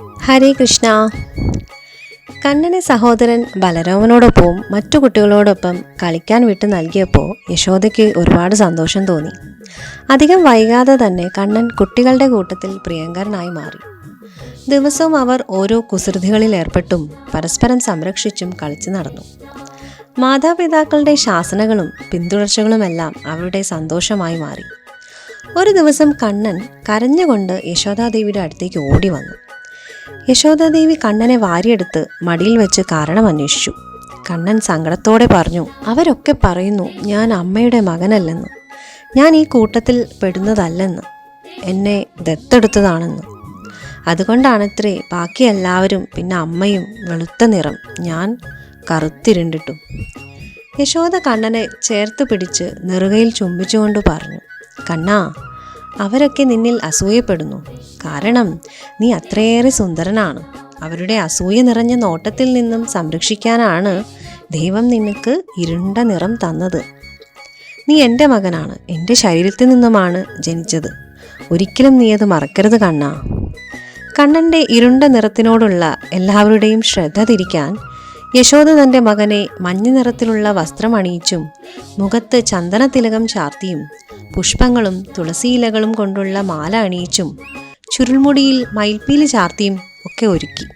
ഹരേ കൃഷ്ണ. കണ്ണന് സഹോദരൻ ബലരാമനോടൊപ്പവും മറ്റു കുട്ടികളോടൊപ്പം കളിക്കാൻ വിട്ട് നൽകിയപ്പോൾ യശോദയ്ക്ക് ഒരുപാട് സന്തോഷം തോന്നി. അധികം വൈകാതെ തന്നെ കണ്ണൻ കുട്ടികളുടെ കൂട്ടത്തിൽ പ്രിയങ്കരനായി മാറി. ദിവസവും അവർ ഓരോ കുസൃതികളിൽ ഏർപ്പെട്ടും പരസ്പരം സംരക്ഷിച്ചും കളിച്ചു നടന്നു. മാതാപിതാക്കളുടെ ശാസനകളും പിന്തുടർച്ചകളുമെല്ലാം അവരുടെ സന്തോഷമായി മാറി. ഒരു ദിവസം കണ്ണൻ കരഞ്ഞുകൊണ്ട് യശോദാദേവിയുടെ അടുത്തേക്ക് ഓടി വന്നു യശോദാദേവി കണ്ണനെ വാരിയെടുത്ത് മടിയിൽ വെച്ച് കാരണം അന്വേഷിച്ചു. കണ്ണൻ സങ്കടത്തോടെ പറഞ്ഞു അവരൊക്കെ പറയുന്നു ഞാൻ അമ്മയുടെ മകനല്ലെന്ന്. ഞാൻ ഈ കൂട്ടത്തിൽ പെടുന്നതല്ലെന്ന്. എന്നെ ദത്തെടുത്തതാണെന്ന്. അതുകൊണ്ടാണത്രേ ബാക്കി എല്ലാവരും പിന്നെ അമ്മയും വെളുത്ത നിറം. ഞാൻ കറുത്തിരുണ്ടിട്ടു. യശോദ കണ്ണനെ ചേർത്ത് പിടിച്ച് നെറുകയിൽ ചുംബിച്ചുകൊണ്ട് പറഞ്ഞു കണ്ണാ അവരൊക്കെ നിന്നിൽ അസൂയപ്പെടുന്നു. കാരണം നീ അത്രയേറെ സുന്ദരനാണ്. അവരുടെ അസൂയ നിറഞ്ഞ നോട്ടത്തിൽ നിന്നും സംരക്ഷിക്കാനാണ് ദൈവം നിനക്ക് ഇരുണ്ട നിറം തന്നത്. നീ എന്റെ മകനാണ്. എന്റെ ശരീരത്തിൽ നിന്നുമാണ് ജനിച്ചത്. ഒരിക്കലും നീ അത് മറക്കരുത് കണ്ണാ. കണ്ണന്റെ ഇരുണ്ട നിറത്തിനോടുള്ള എല്ലാവരുടെയും ശ്രദ്ധ തിരിക്കാൻ യശോദ തന്റെ മകനെ മഞ്ഞ നിറത്തിലുള്ള വസ്ത്രം അണിയിച്ചും മുഖത്ത് ചന്ദനത്തിലകം ചാർത്തിയും പുഷ്പങ്ങളും തുളസിയിലകളും കൊണ്ടുള്ള മാല അണിയിച്ചും ചുരുൾമുടിയിൽ മയിൽപ്പീലി ചാർത്തിയും ഒക്കെ ഒരുക്കി.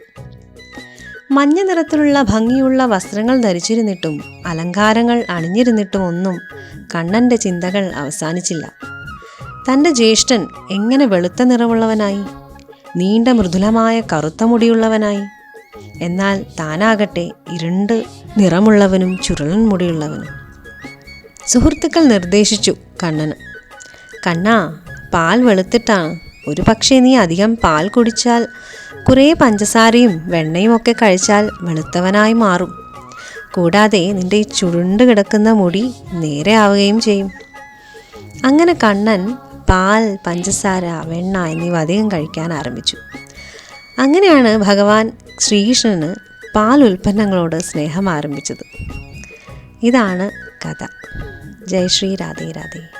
മഞ്ഞ നിറത്തിലുള്ള ഭംഗിയുള്ള വസ്ത്രങ്ങൾ ധരിച്ചിരുന്നിട്ടും അലങ്കാരങ്ങൾ അണിഞ്ഞിരുന്നിട്ടും ഒന്നും കണ്ണന്റെ ചിന്തകൾ അവസാനിച്ചില്ല. തന്റെ ജ്യേഷ്ഠൻ എങ്ങനെ വെളുത്ത നിറമുള്ളവനായി നീണ്ട മൃദുലമായ കറുത്ത മുടിയുള്ളവനായി എന്നാൽ താനാകട്ടെ ഇരുണ്ട് നിറമുള്ളവനും ചുരുളൻ മുടിയുള്ളവനും. സുഹൃത്തുക്കൾ നിർദ്ദേശിച്ചു കണ്ണന്. കണ്ണാ പാൽ വെളുത്തിട്ടാണ് ഒരു പക്ഷേ നീ അധികം പാൽ കുടിച്ചാൽ കുറേ പഞ്ചസാരയും വെണ്ണയും ഒക്കെ കഴിച്ചാൽ വെളുത്തവനായി മാറും. കൂടാതെ നിന്റെ ഈ ചുരുണ്ട് കിടക്കുന്ന മുടി നേരെ ആവുകയും ചെയ്യും. അങ്ങനെ കണ്ണൻ പാൽ പഞ്ചസാര വെണ്ണ എന്നിവ അധികം കഴിക്കാൻ ആരംഭിച്ചു. അങ്ങനെയാണ് ഭഗവാൻ ശ്രീകൃഷ്ണന് പാൽ ഉൽപ്പന്നങ്ങളോട് സ്നേഹം ആരംഭിച്ചത്. ഇതാണ് കഥ. ജയ് ശ്രീ രാധേ രാധേ.